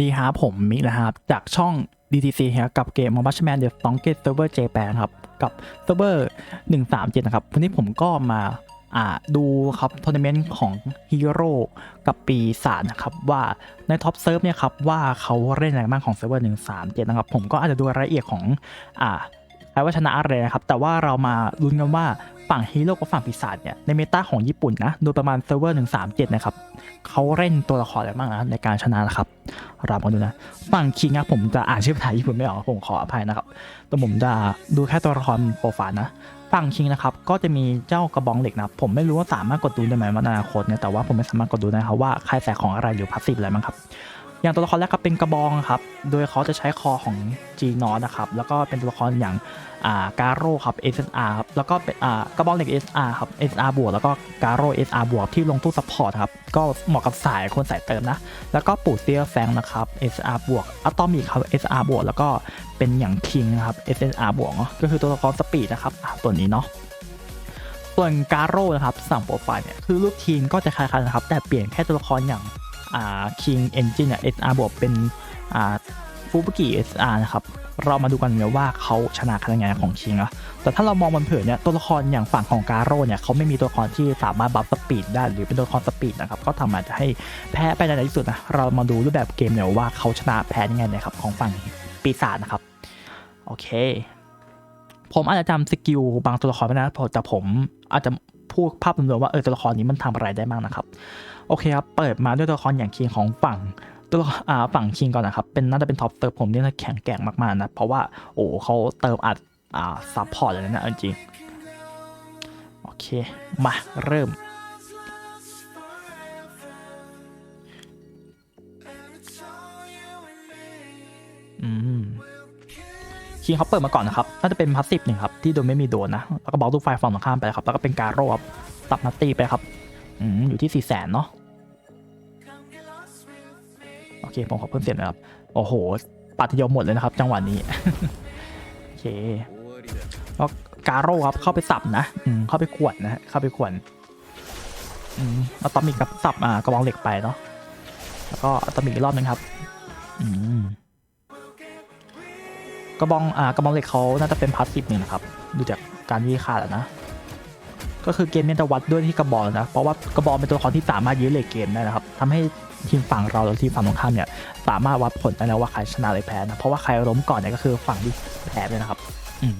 ดีครับผมมิกนะครับ จากช่อง DTC ครับกับเกม m o b i l e Man The Strongest Server Japan ครับ กับเซิร์ฟเวอร์ 137 นะครับ วันนี้ผมก็มาอ่าดูครับทัวร์นาเมนต์ของฮีโร่กับปีศาจนะครับ ว่าในท็อปเซิร์ฟเนี่ยครับ ว่าเขาเล่นอะไรบ้างของเซิร์ฟเวอร์ 137 นะครับ ผมก็อาจจะดูรายละเอียดของอ่าใครว่าชนะอะไรนะครับ แต่ว่าเรามาลุ้นกันว่า ฝั่งฮีโร่กับฝั่งปีศาจเนี่ยในเมตาของญี่ปุ่นนะ โดยประมาณเซิร์ฟเวอร์137นะครับเขาเล่นตัวละครอะไรบ้างนะในการชนะนะครับเรามาดูนะ ฝั่งคิงนะผมจะอ่านชื่อภาษาญี่ปุ่นไม่ออกผมขออภัยนะครับแต่ผมจะดูแค่ตัวละครโปรไฟล์นะฝั่งคิงนะครับก็จะมีเจ้ากระบองเหล็กนะผมไม่รู้ว่าสามารถกดดูได้ไหมว่าในอนาคตเนี่ยแต่ว่าผมไม่สามารถกดดูได้ครับว่าใครใส่ของอะไรหรือพาสซีฟอะไรบ้างครับ อย่างตัวละครแรกครับเป็นกระบองครับ โดยเขาจะใช้คอของจีนอนะครับ แล้วก็เป็นตัวละครอย่างอ่าการโร่ครับ SSR ครับ แล้วก็เป็นอ่ากระบองเหล็ก SR ครับ SR บวก แล้วก็การโร่ SR บวกที่ลงตู้ซัพพอร์ตครับ ก็เหมาะกับสายคนสายเติมนะ แล้วก็ปูเซียแฟงนะครับ SR บวกอะตอมิกครับ SR บวก แล้วก็เป็นอย่างคิงนะครับ SSR บวกเนาะก็คือตัวละครสปีดนะครับตัวนี้เนาะส่วนการโร่นะครับสั่งโปรไฟล์เนี่ยคือรูปทีมก็จะคล้ายๆนะครับ แต่เปลี่ยนแค่ตัวละครอย่าง อ่า King Engine เนี่ย SR บวกเป็นอ่าฟูบุกิ SR นะครับ เรามาดูกันเลยว่าเขาชนะคะแนนของ King อะแต่ถ้าเรามองบนเผินเนี่ยตัวละครอย่างฝั่งของการโร่เนี่ยเขาไม่มีตัวละครที่สามารถบัฟสปีดได้หรือเป็นตัวละครสปีดนะครับก็ทำให้จะให้แพ้ไปในที่สุดนะเรามาดูรูปแบบเกมเนี่ยว่าเขาชนะแพ้ยังไงนะครับของฝั่งปีศาจนะครับโอเค ผมอาจจะจำสกิลบางตัวละครไม่ได้แต่ผมอาจจะ พูดภาพรวมๆว่าเออตัวละครนี้มันทำอะไรได้บ้างนะครับ โอเคครับ เปิดมาด้วยตัวละครอย่างคิงของฝั่งตัวอ่าฝั่งคิงก่อนนะครับ เป็นน่าจะเป็นท็อปเติร์ผมเนี่ยแข็งแกร่งมากๆนะ เพราะว่าโอ้เขาเติมอัดอ่าซับพอร์ตเลยนะเอาจริง โอเค มาเริ่มอืม คิงเขาเปิดมาก่อนนะครับ น่าจะเป็นพาสซีฟหนึ่งครับ ที่โดนไม่มีโดนนะ แล้วก็บล็อกตู้ไฟฝั่งตรงข้ามไปครับ แล้วก็เป็นการโรบตับนัตตีไปครับ อืม อยู่ที่สี่แสนเนาะ โอเค ผมขอเพิ่มเสียงนะครับ โอ้โห ปัดทีเดียวหมดเลยนะครับ จังหวะนี้ โอเคแล้วการโร่ครับ เข้าไปสับนะ อืม เข้าไปขวนนะ เข้าไปขวนอืมเอาตอมิกกับสับ อ่ากระบองเหล็กไปเนาะ แล้วก็เอาตอมิกอีกรอบนึงครับ อืม กระบองอ่ากระบองเหล็กเขาน่าจะเป็นพาสซีฟหนึ่งนะครับ ดูจากการวิเคราแล้วนะ ก็คือเกมนี้จะวัดด้วยที่กระบอกนะ เพราะว่ากระบอกเป็นตัวละครที่สามารถยื้อเลทเกมได้นะครับทำให้ทีมฝั่งเราหรือทีมฝั่งตรงข้ามเนี่ยสามารถวัดผลได้แล้วว่าใครชนะหรือแพ้นะ เพราะว่าใครล้มก่อนเนี่ยก็คือฝั่งที่แพ้เลยนะครับ อืม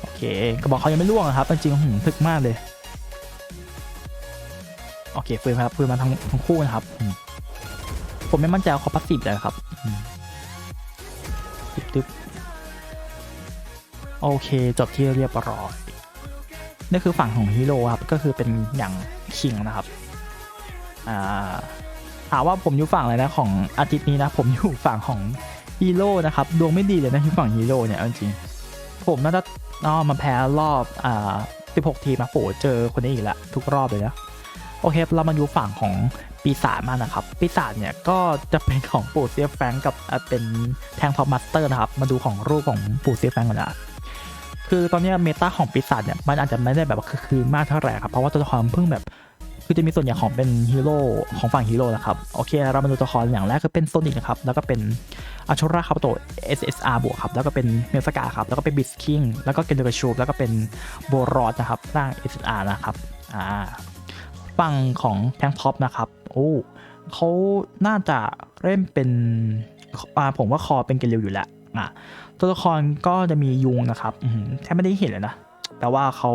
โอเค กระบอกเขายังไม่ล่วงนะครับ จริงๆหืมทึกมากเลย โอเคฟืนครับฟืนมาทั้งทั้งคู่นะครับ ผมไม่มั่นใจว่าเขาพาสซีฟเลยครับอืมตึ๊บตึ๊บ โอเคจบที่เรียบร้อยนี่คือฝั่งของฮีโร่ครับ ก็คือเป็นอย่างคิงนะครับถามว่าผมอยู่ฝั่งอะไรนะของอาทิตย์นี้นะ ผมอยู่ฝั่งของฮีโร่นะครับ ดวงไม่ดีเลยนะที่ฝั่งฮีโร่เนี่ยจริงผมน่าจะนอมาแพ้รอบอ่า16 ทีมาโผเจอคนนี้อีกละทุกรอบเลยนะ โอเค เรามาดูฝั่งของปีศาจมานะครับ ปีศาจเนี่ยก็จะเป็นของปู่เซียแฟงกับอาเป็นแทงทอปมาสเตอร์นะครับ มาดูของรูปของปู่เซียแฟงก์ก่อนนะ คือตอนนี้เมตาของปีศาจเนี่ยมันอาจจะไม่ได้แบบคือคืนมากเท่าไหร่ครับเพราะว่าตัวละครเพิ่งแบบคือจะมีส่วนใหญ่ของเป็นฮีโร่ของฝั่งฮีโร่นะครับโอเคเรามาดูตัวละครอย่างแรกคือเป็นโซนิกนะครับแล้วก็เป็นอาชราคาโต SSR บวกครับแล้วก็เป็นเมลสกาครับแล้วก็เป็นบิสคิงแล้วก็เกนเดอร์ชูแล้วก็เป็นโบรอดนะครับร่าง SSR นะครับอ่าฝั่งของแทงท็อปนะครับโอ้เขาน่าจะเล่นเป็นอ่าผมว่าคอเป็นเกลิวอยู่แล้วอะ ตัวละครก็จะมียุงนะครับแทบไม่ได้เห็นเลยนะ แต่ว่าเขา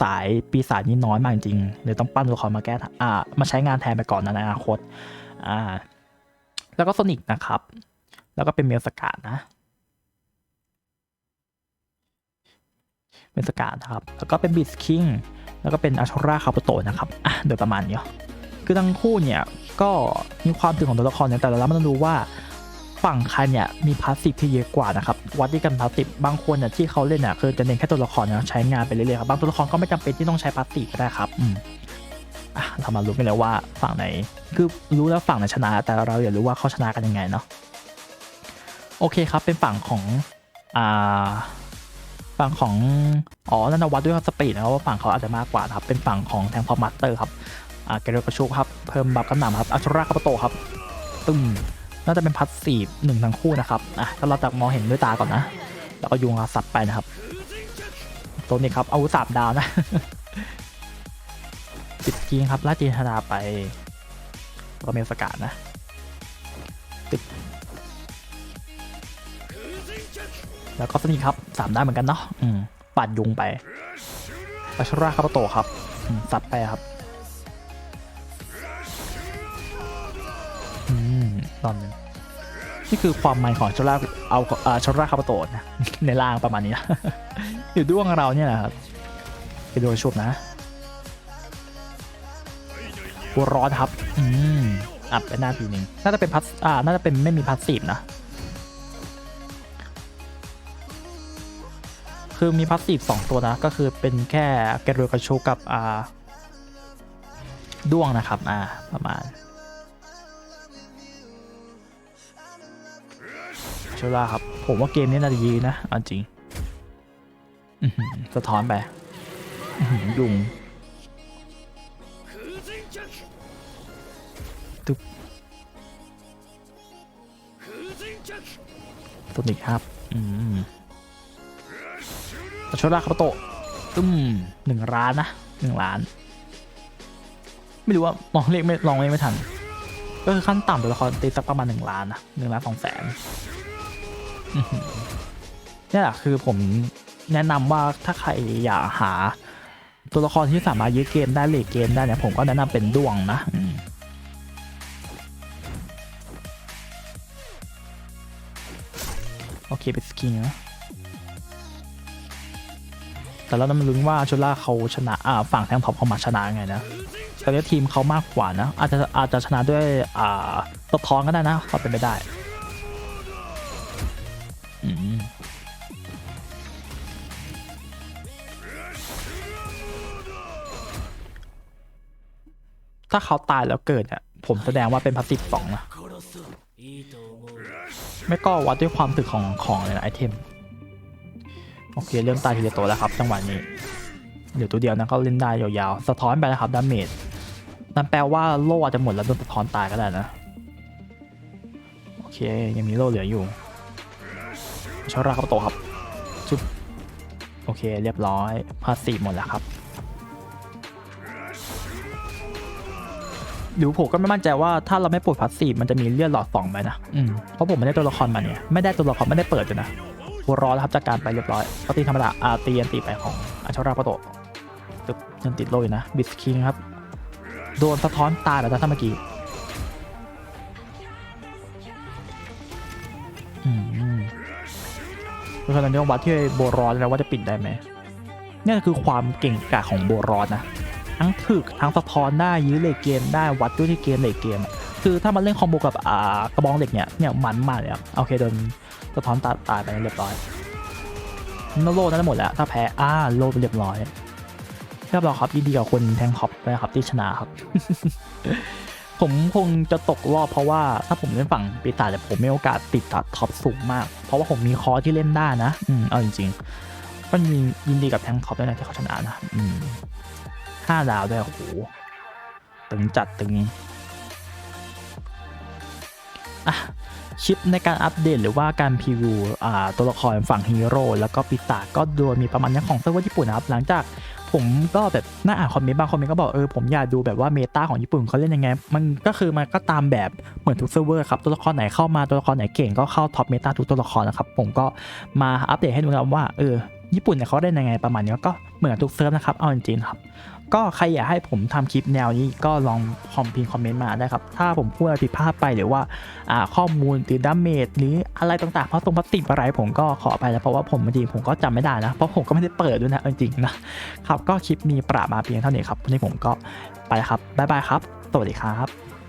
สายปีศาจนี่น้อยมากจริงๆเลยต้องปั้นตัวละครมาแก้ทางอ่ามาใช้งานแทนไปก่อนนะในอนาคตอ่าแล้วก็โซนิกนะครับ แล้วก็เป็นเมลสกาดนะเมลสกาดนะครับ แล้วก็เป็นบิสคิงแล้วก็เป็นอาชราคาโปโตะนะครับอะโดยประมาณนี้คือทั้งคู่เนี่ยก็มีความถึงของตัวละครเนี่ยแต่เราต้องดูว่า ฝั่งใครเนี่ยมีพาสซีฟที่เยอะกว่านะครับวัดที่กันพาสซีฟบางคนเนี่ยที่เขาเล่นเนี่ยคือจะเน้นแค่ตัวละครนะใช้งานไปเรื่อยๆครับบางตัวละครก็ไม่จำเป็นที่ต้องใช้พาสซีฟก็ได้ครับอืมอะเรามารู้กันแล้วว่าฝั่งไหน คือรู้แล้วฝั่งไหนชนะ แต่เราอยากรู้ว่าเขาชนะกันยังไงเนาะโอเคครับเป็นฝั่งของอ่าฝั่งของอ๋อนั่นนะวัดด้วยสปีดนะครับว่าฝั่งเขาอาจจะมากกว่านะครับเป็นฝั่งของแทงพอมาสเตอร์ครับอ่าเกเรกระชุกครับเพิ่มบัฟกระหน่ำครับอัชราคาปโตครับตึ้ม น่าจะเป็นพัดสีหนึ่งทั้งคู่นะครับอะถ้าเราจะมองเห็นด้วยตาก่อนนะ แล้วก็ยุงอาสัตว์ไปนะครับ ตัวนี้ครับอาวุธสามดาวนะติดกีงครับลาจีนธนาไปก็เมลสกัดนะติดแล้วก็สนีครับสามได้เหมือนกันเนาะอืมปัดยุงไปปัชราคาปโตครับสับไปครับ ตอนนึงนี่คือความหมายของชราเอาเอ่อชราคาปโตนะในล่างประมาณนี้นะอยู่ด้วงเราเนี่ยนะครับไปโดนชุบนะบัวร้อนครับอืมอัพไปหน้าทีหนึ่งน่าจะเป็นพัสอ่าน่าจะเป็นไม่มีพัสซีฟนะคือมีพัสซีฟสองตัวนะ ก็คือเป็นแค่เกรโรกระชูกับอ่าด้วงนะครับ อ่า ประมาณ เชล่าครับ ผมว่าเกมนี้น่าจะยีนะเอาจริงสะท้อนไปยุงตึ๊บตัวนี้ครับอืมเชล่าครับโตะตึ้มหนึ่งล้านนะหนึ่งล้าน ไม่รู้ว่ามองเลขไม่ลองเลขไม่ทัน ก็คือขั้นต่ำตัวละครตีสักประมาณหนึ่งล้านนะหนึ่งล้านสองแสน นี่แหละคือผมแนะนำว่าถ้าใครอยากหา ตัวละครที่สามารถยื้อเกมได้เลทเกมได้เนี่ยผมก็แนะนำเป็นดวงนะอืมโอเคเป็นสกินนะแต่เราต้องมาลุ้นว่าชุล่าเขาชนะอ่าฝั่งแทงท็อปเขามาชนะไงนะแต่ว่าทีมเขามากกว่านะ อาจจะอาจจะชนะด้วยอ่าตบท้องก็ได้นะก็เป็นไปได้ ถ้าเขาตายแล้วเกิดเนี่ยผมแสดงว่าเป็นพัสซีฟสองนะไม่ก็วัดด้วยความถึกของของเลยนะไอเทม โอเค เริ่มตายทีละตัวแล้วครับจังหวะนี้เดี๋ยวตัวเดียวนะก็เล่นได้ยาวๆ สะท้อนไปนะครับดาเมจนั่นแปลว่าโล่อาจจะหมดแล้วโดนสะท้อนตายก็ได้นะ โอเค ยังมีโล่เหลืออยู่ชาราครับโตครับจุบโอเค เรียบร้อยพาสีหมดแล้วครับ หรือผมก็ไม่มั่นใจว่าถ้าเราไม่ปลดพาสซีฟมันจะมีเลือดหลอดสองไหมนะอืมเพราะผมไม่ได้ตัวละครมาเนี่ยไม่ได้ตัวละครไม่ได้เปิดเลยนะหัวร้อนแล้วครับจากการไปเรียบร้อยก็ตีธรรมดาอาตียันตีไปของอาชาราปโตะตึกยังติดโลอยู่นะบิสคิงครับโดนสะท้อนตายแล้วนะถ้าเมื่อกี้อืมเพราะฉะนั้นต้องวัดที่โบรอนแล้วว่าจะปิดได้ไหมนี่คือความเก่งกาจของโบรอนนะ ทั้งถึกทั้งสะท้อนได้ยื้อเลทเกมได้วัดด้วยที่เกมเลทเกม คือถ้ามันเล่นคอมโบกับอ่ากระบองเหล็กเนี่ยเนี่ยมันมากเลยครับโอเคโดนสะท้อนตาตายไปเรียบร้อยนโลนั่นหมดแล้วถ้าแพ้อ่าโลไปเรียบร้อยเรียบร้อยครับยินดีกับคนแทงท็อปนะครับที่ชนะครับ ผมคงจะตกรอบเพราะว่าถ้าผมเล่นฝั่งปีตาแต่ผมไมีโอกาสติดตัดท็อปสูงมาก เพราะว่าผมมีคอที่เล่นได้นะ อืมเอาจริงๆก็ยินยินดีกับแทงท็อปด้วยนะที่เขาชนะนะ อืม ห้าดาวด้วยโอ้โหตึงจัดตึงอะคลิปในการอัปเดตหรือว่าการพรีวิวตัวละครฝั่งฮีโร่แล้วก็ปีตาก็โดยมีประมาณนี้ของเซิร์ฟเวอร์ญี่ปุ่นนะครับ หลังจากผมก็แบบน่าอ่านคอมเมนต์บางคอมเมนต์ก็บอกเออผมอยากดูแบบว่าเมตาของญี่ปุ่นเขาเล่นยังไง มันก็คือมันก็ตามแบบเหมือนทุกเซิร์ฟเวอร์ครับ ตัวละครไหนเข้ามาตัวละครไหนเก่งก็เข้าท็อปเมตาทุกตัวละครนะครับ ผมก็มาอัปเดตให้ดูครับว่าเออญี่ปุ่นเนี่ยเขาเล่นยังไงประมาณนี้ก็เหมือนทุกเซิร์ฟนะครับเอาจริงๆครับ ก็ใครอยากให้ผมทำคลิปแนวนี้ก็ลองคอมพิมพ์คอมเมนต์มาได้ครับ ถ้าผมพูดอะไรผิดพลาดไปหรือว่าข้อมูลหรือดาเมจหรืออะไรต่างๆเพราะตรงพัตติอะไรผมก็ขอไปแล้วเพราะว่าผมจริงผมก็จำไม่ได้นะ เพราะผมก็ไม่ได้เปิดด้วยนะจริงๆนะครับก็คลิปมีประมาณเพียงเท่านี้ครับวันนี้ผมก็ไปครับบ๊ายบายครับ สวัสดีครับ